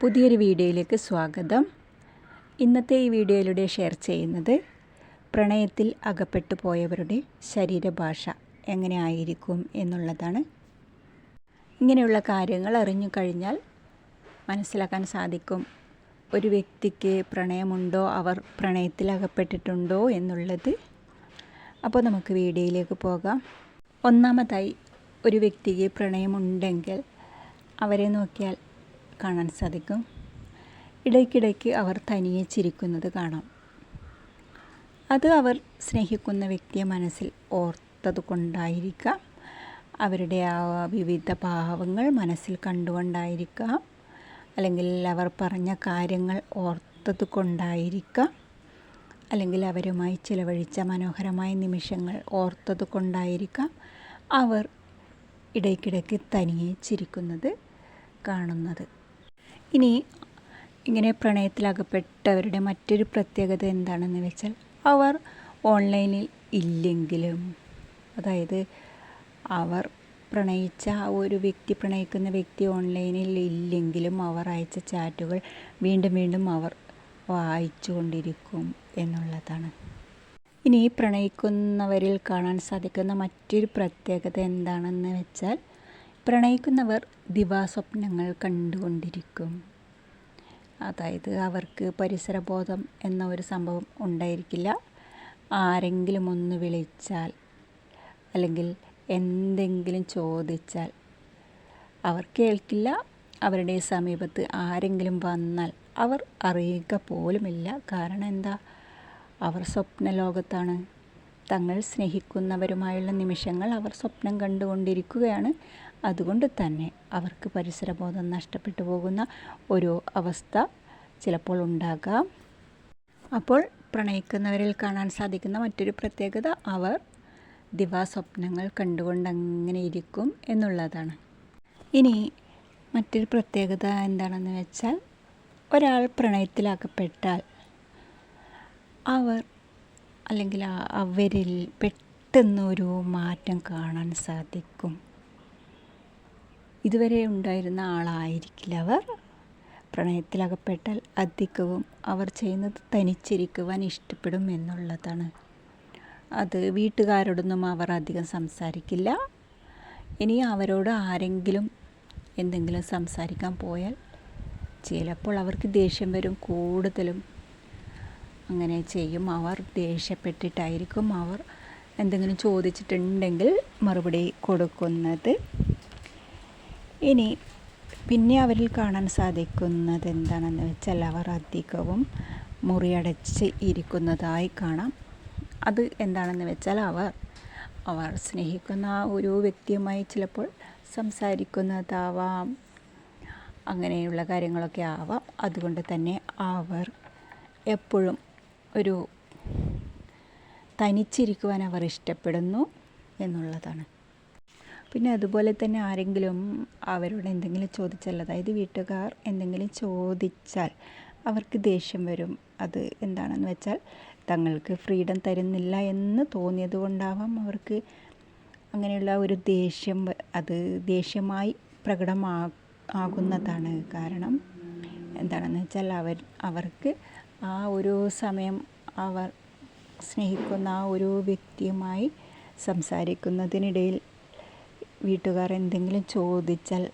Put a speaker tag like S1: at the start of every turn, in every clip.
S1: പുതിയൊരു വീഡിയോയിലേക്ക് സ്വാഗതം. ഇന്നത്തെ ഈ വീഡിയോയിലൂടെ ഷെയർ ചെയ്യുന്നത് പ്രണയത്തിൽ അകപ്പെട്ടു പോയവരുടെ ശരീരഭാഷ എങ്ങനെ ആയിരിക്കും എന്നുള്ളതാണ്. ഇങ്ങനെയുള്ള കാര്യങ്ങൾ അറിഞ്ഞു കഴിഞ്ഞാൽ മനസ്സിലാക്കാൻ സാധിക്കും. ഒരു വ്യക്തിക്ക് പ്രണയമുണ്ടോ? അവർ പ്രണയത്തിൽ അകപ്പെട്ടിട്ടുണ്ടോ എന്നുള്ളത്. അപ്പോൾ നമുക്ക് വീഡിയോയിലേക്ക് പോകാം. ഒന്നാമതായി ഒരു വ്യക്തിക്ക് പ്രണയമുണ്ടെങ്കിൽ അവരെ നോക്കിയാൽ കാണാൻ സാധിക്കും. ഇടയ്ക്കിടയ്ക്ക് അവർ തനിയെ ചിരിക്കുന്നത് കാണാം. അത് അവർ സ്നേഹിക്കുന്ന വ്യക്തിയെ മനസ്സിൽ ഓർത്തത് കൊണ്ടായിരിക്കാം അവരുടെ ആ വിവിധ ഭാവങ്ങൾ മനസ്സിൽ കണ്ടുകൊണ്ടായിരിക്കാം. അല്ലെങ്കിൽ അവർ പറഞ്ഞ കാര്യങ്ങൾ ഓർത്തത് കൊണ്ടായിരിക്കാം അല്ലെങ്കിൽ അവരുമായി ചിലവഴിച്ച മനോഹരമായ നിമിഷങ്ങൾ ഓർത്തത് കൊണ്ടായിരിക്കാം അവർ ഇടയ്ക്കിടയ്ക്ക് തനിയെ ചിരിക്കുന്നത് കാണുന്നത്. ഇനി ഇങ്ങനെ പ്രണയത്തിലകപ്പെട്ടവരുടെ മറ്റൊരു പ്രത്യേകത എന്താണെന്ന് വെച്ചാൽ അവർ ഓൺലൈനിൽ ഇല്ലെങ്കിലും. അതായത് അവർ പ്രണയിച്ച ഒരു വ്യക്തി പ്രണയിക്കുന്ന വ്യക്തി ഓൺലൈനിൽ ഇല്ലെങ്കിലും അവർ അയച്ച ചാറ്റുകൾ വീണ്ടും വീണ്ടും അവർ വായിച്ചു കൊണ്ടിരിക്കും എന്നുള്ളതാണ്. ഇനി പ്രണയിക്കുന്നവരിൽ കാണാൻ സാധിക്കുന്ന മറ്റൊരു പ്രത്യേകത എന്താണെന്ന് വെച്ചാൽ പ്രണയിക്കുന്നവർ ദിവാസ്വപ്നങ്ങൾ കണ്ടുകൊണ്ടിരിക്കും. അതായത് അവർക്ക് പരിസരബോധം എന്ന ഒരു സംഭവം ഉണ്ടായിരിക്കില്ല. ആരെങ്കിലും ഒന്ന് വിളിച്ചാൽ അല്ലെങ്കിൽ എന്തെങ്കിലും ചോദിച്ചാൽ അവർ കേൾക്കില്ല. അവരുടെ സമീപത്ത് ആരെങ്കിലും വന്നാൽ അവർ അറിയുക പോലുമില്ല. കാരണം എന്താ? അവർ സ്വപ്ന ലോകത്താണ് തങ്ങൾ സ്നേഹിക്കുന്നവരുമായുള്ള നിമിഷങ്ങൾ അവർ സ്വപ്നം കണ്ടുകൊണ്ടിരിക്കുകയാണ്. അതുകൊണ്ട് തന്നെ അവർക്ക് പരിസരബോധം നഷ്ടപ്പെട്ടു പോകുന്ന ഒരു അവസ്ഥ ചിലപ്പോൾ ഉണ്ടാകാം. അപ്പോൾ പ്രണയിക്കുന്നവരിൽ കാണാൻ സാധിക്കുന്ന മറ്റൊരു പ്രത്യേകത അവർ ദിവാസ്വപ്നങ്ങൾ കണ്ടുകൊണ്ട് അങ്ങനെ ഇരിക്കും എന്നുള്ളതാണ്. ഇനി മറ്റൊരു പ്രത്യേകത എന്താണെന്ന് വെച്ചാൽ ഒരാൾ പ്രണയത്തിലാക്കപ്പെട്ടാൽ അവർ അല്ലെങ്കിൽ അവരിൽ പെട്ടെന്നൊരു മാറ്റം കാണാൻ സാധിക്കും. ഇതുവരെ ഉണ്ടായിരുന്ന ആളായിരിക്കില്ല അവർ. പ്രണയത്തിലകപ്പെട്ടാൽ അധികവും അവർ ചെയ്യുന്നത് തനിച്ചിരിക്കുവാൻ ഇഷ്ടപ്പെടും എന്നുള്ളതാണ്. അത് വീട്ടുകാരോടൊന്നും അവർ അധികം സംസാരിക്കില്ല. ഇനി അവരോട് ആരെങ്കിലും എന്തെങ്കിലും സംസാരിക്കാൻ പോയാൽ ചിലപ്പോൾ അവർക്ക് ദേഷ്യം വരും. കൂടുതലും അങ്ങനെ ചെയ്യും. അവർ ദേഷ്യപ്പെട്ടിട്ടായിരിക്കും അവർ എന്തെങ്കിലും ചോദിച്ചിട്ടുണ്ടെങ്കിൽ മറുപടി കൊടുക്കുന്നത്. ഇനി പിന്നെ അവരിൽ കാണാൻ സാധിക്കുന്നത് എന്താണെന്ന് വെച്ചാൽ അവർ അധികവും മുറിയടച്ച് ഇരിക്കുന്നതായി കാണാം. അത് എന്താണെന്ന് വെച്ചാൽ അവർ അവർ സ്നേഹിക്കുന്ന ഒരു വ്യക്തിയുമായി ചിലപ്പോൾ സംസാരിക്കുന്നതാവാം അങ്ങനെയുള്ള കാര്യങ്ങളൊക്കെ ആവാം. അതുകൊണ്ട് തന്നെ അവർ എപ്പോഴും ഒരു തനിച്ചിരിക്കുവാൻ അവർ ഇഷ്ടപ്പെടുന്നു എന്നുള്ളതാണ്. പിന്നെ അതുപോലെ തന്നെ ആരെങ്കിലും അവരോട് എന്തെങ്കിലും ചോദിച്ചാൽ അതായത് വീട്ടുകാർ എന്തെങ്കിലും ചോദിച്ചാൽ അവർക്ക് ദേഷ്യം വരും. അത് എന്താണെന്ന് വെച്ചാൽ തങ്ങൾക്ക് ഫ്രീഡം തരുന്നില്ല എന്ന് തോന്നിയത് കൊണ്ടാവാം അവർക്ക് അങ്ങനെയുള്ള ഒരു ദേഷ്യം അത് ദേഷ്യമായി പ്രകടമാ ആകുന്നതാണ് കാരണം. എന്താണെന്ന് വെച്ചാൽ അവർ അവർക്ക് ആ ഒരു സമയം അവർ സ്നേഹിക്കുന്ന ആ ഒരു വ്യക്തിയുമായി സംസാരിക്കുന്നതിനിടയിൽ വീട്ടുകാർ എന്തെങ്കിലും ചോദിച്ചാൽ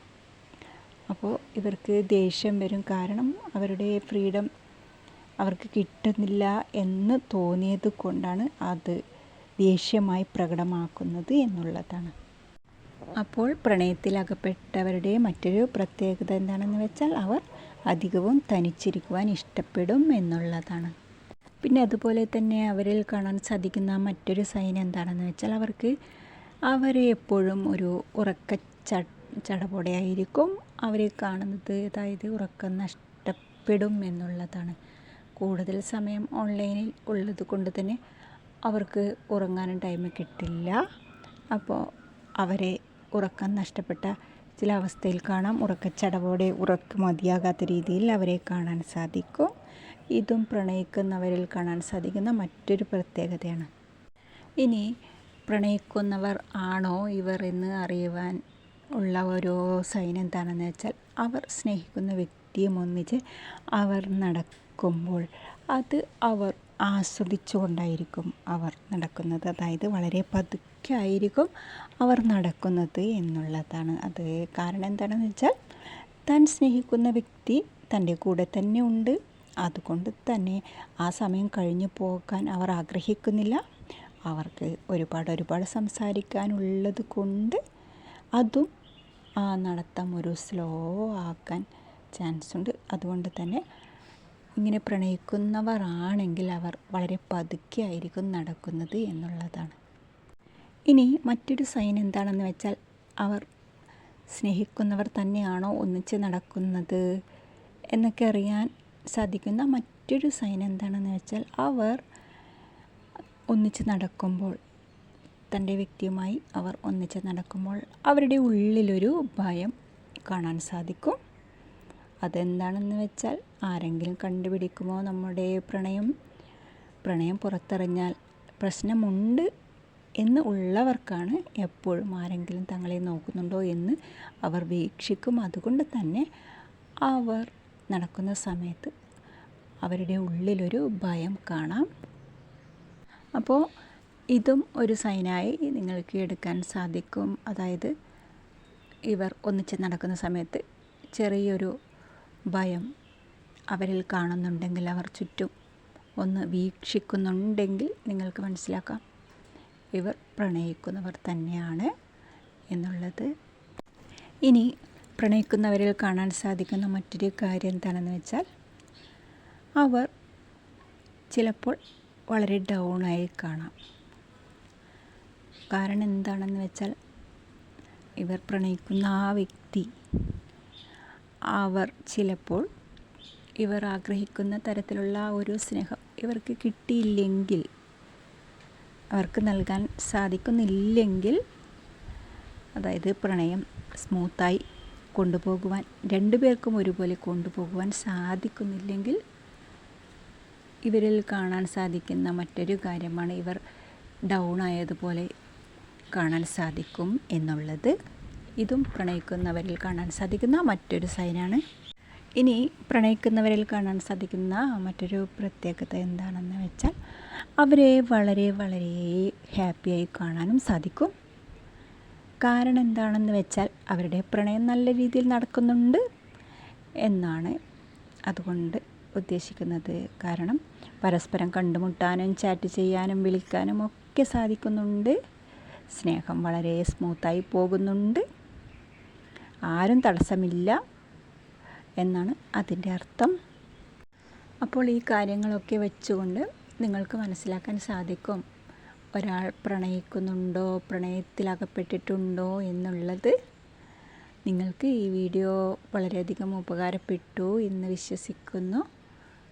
S1: അപ്പോൾ ഇവർക്ക് ദേഷ്യം വരും. കാരണം അവരുടെ ഫ്രീഡം അവർക്ക് കിട്ടുന്നില്ല എന്ന് തോന്നിയത് കൊണ്ടാണ് അത് ദേഷ്യമായി പ്രകടമാക്കുന്നത് എന്നുള്ളതാണ്. അപ്പോൾ പ്രണയത്തിലകപ്പെട്ടവരുടെ മറ്റൊരു പ്രത്യേകത എന്താണെന്ന് വെച്ചാൽ അവർ അധികവും തനിച്ചിരിക്കുവാൻ ഇഷ്ടപ്പെടും എന്നുള്ളതാണ്. പിന്നെ അതുപോലെ തന്നെ അവരിൽ കാണാൻ സാധിക്കുന്ന മറ്റൊരു സൈൻ എന്താണെന്ന് വെച്ചാൽ അവർക്ക് അവരെ എപ്പോഴും ഒരു ഉറക്ക ചടപടയായിരിക്കും. അവരെ കാണുന്നത് അതായത് ഉറക്കം നഷ്ടപ്പെടും എന്നുള്ളതാണ്. കൂടുതൽ സമയം ഓൺലൈനിൽ ഉള്ളത് കൊണ്ട് തന്നെ അവർക്ക് ഉറങ്ങാനും ടൈം കിട്ടില്ല. അപ്പോൾ അവരെ ഉറക്കം നഷ്ടപ്പെട്ട ചില അവസ്ഥയിൽ കാണാം. ഉറക്കച്ചടവോടെ ഉറക്കം മതിയാകാത്ത രീതിയിൽ അവരെ കാണാൻ സാധിക്കും. ഇതും പ്രണയിക്കുന്നവരിൽ കാണാൻ സാധിക്കുന്ന മറ്റൊരു പ്രത്യേകതയാണ്. ഇനി പ്രണയിക്കുന്നവർ ആണോ ഇവർ എന്ന് അറിയുവാൻ ഉള്ള ഓരോ സൈൻ എന്താണെന്ന് വെച്ചാൽ അവർ സ്നേഹിക്കുന്ന വ്യക്തി വ്യക്തിയും ഒന്നിച്ച് അവർ നടക്കുമ്പോൾ അത് അവർ ആസ്വദിച്ചുകൊണ്ടായിരിക്കും അവർ നടക്കുന്നത്. അതായത് വളരെ പതുക്കെ ആയിരിക്കും അവർ നടക്കുന്നത് എന്നുള്ളതാണ്. അത് കാരണം എന്താണെന്ന് വെച്ചാൽ താൻ സ്നേഹിക്കുന്ന വ്യക്തി തന്റെ കൂടെ തന്നെ ഉണ്ട്. അതുകൊണ്ട് തന്നെ ആ സമയം കഴിഞ്ഞു പോകാൻ അവർ ആഗ്രഹിക്കുന്നില്ല. അവർക്ക് ഒരുപാട് ഒരുപാട് സംസാരിക്കാനുള്ളത് കൊണ്ട് അതും ആ നടത്തം ഒരു സ്ലോ ആക്കാൻ ചാൻസ് ഉണ്ട്. അതുകൊണ്ട് തന്നെ ഇങ്ങനെ പ്രണയിക്കുന്നവരാണെങ്കിൽ അവർ വളരെ പതുക്കെ ആയിരിക്കും നടക്കുന്നത് എന്നുള്ളതാണ്. ഇനി മറ്റൊരു സൈൻ എന്താണെന്ന് വെച്ചാൽ അവർ സ്നേഹിക്കുന്നവർ തന്നെയാണോ ഒന്നിച്ച് നടക്കുന്നത് എന്നൊക്കെ അറിയാൻ സാധിക്കുന്ന മറ്റൊരു സൈൻ എന്താണെന്ന് വെച്ചാൽ അവർ ഒന്നിച്ച് നടക്കുമ്പോൾ തന്റെ വ്യക്തിയുമായി അവർ ഒന്നിച്ച് നടക്കുമ്പോൾ അവരുടെ ഉള്ളിലൊരു ഭയം കാണാൻ സാധിക്കും. അതെന്താണെന്ന് വെച്ചാൽ ആരെങ്കിലും കണ്ടുപിടിക്കുമോ നമ്മുടെ പ്രണയം? പ്രണയം പുറത്തറിഞ്ഞാൽ പ്രശ്നമുണ്ട് എന്ന് ഉള്ളവർക്കാണ് എപ്പോഴും ആരെങ്കിലും തങ്ങളെ നോക്കുന്നുണ്ടോ എന്ന് അവർ വീക്ഷിക്കും. അതുകൊണ്ട് തന്നെ അവർ നടക്കുന്ന സമയത്ത് അവരുടെ ഉള്ളിലൊരു ഭയം കാണാം. അപ്പോൾ ഇതും ഒരു സൈനായി നിങ്ങൾക്ക് എടുക്കാൻ സാധിക്കും. അതായത് ഇവർ ഒന്നിച്ച് നടക്കുന്ന സമയത്ത് ചെറിയൊരു ഭയം അവരിൽ കാണുന്നുണ്ടെങ്കിൽ അവർ ചുറ്റും ഒന്ന് വീക്ഷിക്കുന്നുണ്ടെങ്കിൽ നിങ്ങൾക്ക് മനസ്സിലാക്കാം. ഇവർ പ്രണയിക്കുന്നവർ തന്നെയാണ് എന്നുള്ളത്. ഇനി പ്രണയിക്കുന്നവരിൽ കാണാൻ സാധിക്കുന്ന മറ്റൊരു കാര്യം എന്താണെന്ന് വെച്ചാൽ അവർ ചിലപ്പോൾ വളരെ ഡൗൺ ആയി കാണാം. കാരണം എന്താണെന്ന് വെച്ചാൽ ഇവർ പ്രണയിക്കുന്ന ആ വ്യക്തി അവർ ചിലപ്പോൾ ഇവർ ആഗ്രഹിക്കുന്ന തരത്തിലുള്ള ഒരു സ്നേഹം ഇവർക്ക് കിട്ടിയില്ലെങ്കിൽ അവർക്ക് നൽകാൻ സാധിക്കുന്നില്ലെങ്കിൽ അതായത് പ്രണയം സ്മൂത്തായി കൊണ്ടുപോകുവാൻ രണ്ടു പേർക്കും ഒരുപോലെ കൊണ്ടുപോകുവാൻ സാധിക്കുന്നില്ലെങ്കിൽ ഇവരിൽ കാണാൻ സാധിക്കുന്ന മറ്റൊരു കാര്യമാണ് ഇവർ ഡൗൺ ആയതുപോലെ കാണാൻ സാധിക്കും എന്നുള്ളത്. ഇതും പ്രണയിക്കുന്നവരിൽ കാണാൻ സാധിക്കുന്ന മറ്റൊരു സൈനാണ് ഇനി പ്രണയിക്കുന്നവരിൽ കാണാൻ സാധിക്കുന്ന മറ്റൊരു പ്രത്യേകത എന്താണെന്ന് വെച്ചാൽ അവരെ വളരെ വളരെ ഹാപ്പിയായി കാണാനും സാധിക്കും. കാരണം എന്താണെന്ന് വെച്ചാൽ അവരുടെ പ്രണയം നല്ല രീതിയിൽ നടക്കുന്നുണ്ട് എന്നാണ്. അതുകൊണ്ട് ഉദ്ദേശിക്കുന്നത്. കാരണം പരസ്പരം കണ്ടുമുട്ടാനും ചാറ്റ് ചെയ്യാനും വിളിക്കാനും ഒക്കെ സാധിക്കുന്നുണ്ട്. സ്നേഹം വളരെ സ്മൂത്തായി പോകുന്നുണ്ട്. ആരും തടസ്സമില്ല എന്നാണ് അതിന്റെ അർത്ഥം. അപ്പോൾ ഈ കാര്യങ്ങളൊക്കെ വെച്ചുകൊണ്ട് നിങ്ങൾക്ക് മനസ്സിലാക്കാൻ സാധിക്കും ഒരാൾ പ്രണയിക്കുന്നുണ്ടോ പ്രണയത്തിലകപ്പെട്ടിട്ടുണ്ടോ എന്നുള്ളത്. നിങ്ങൾക്ക് ഈ വീഡിയോ വളരെയധികം ഉപകാരപ്പെട്ടു എന്ന് വിശ്വസിക്കുന്നു.